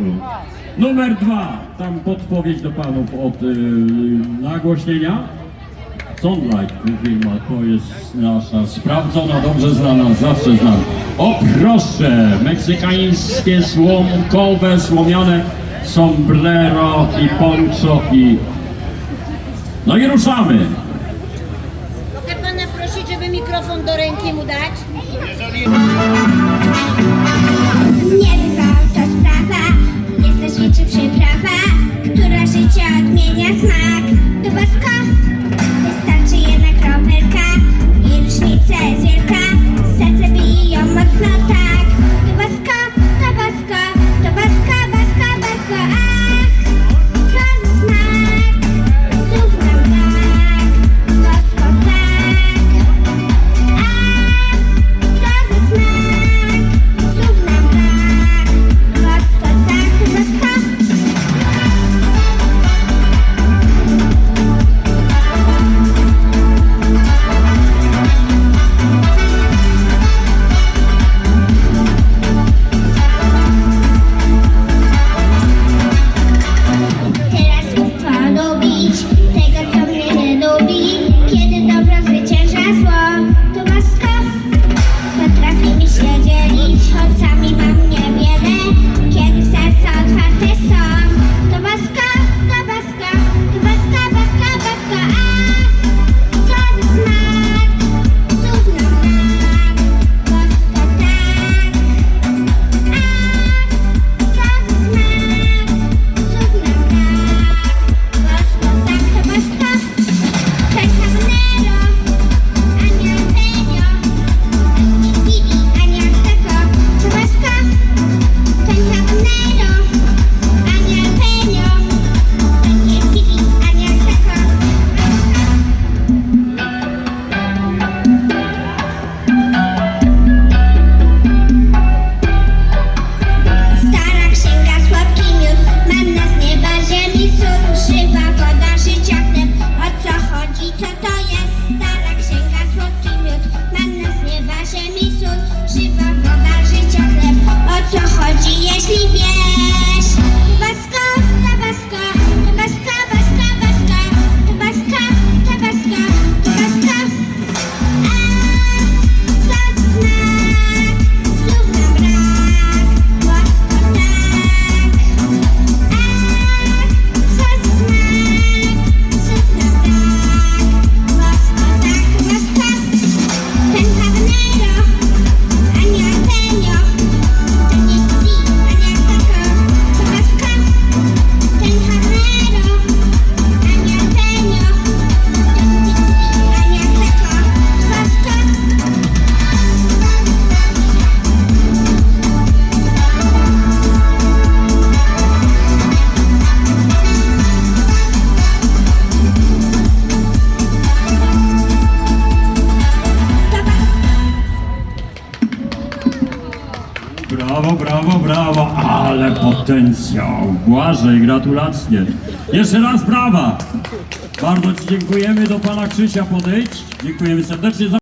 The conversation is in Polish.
Mm. Numer dwa, tam podpowiedź do panów od yy, nagłośnienia. Sunlight firma, to jest nasza sprawdzona, dobrze znana, zawsze znana. O proszę, meksykańskie słomkowe, słomiane sombrero i poncho i... No i ruszamy. Mogę pana prosić, żeby mikrofon do ręki mu dać? see Brawo, brawo, brawo, ale potencjał. Błażej, gratulacje. Jeszcze raz brawa. Bardzo Ci dziękujemy do Pana Krzysia podejść. Dziękujemy serdecznie za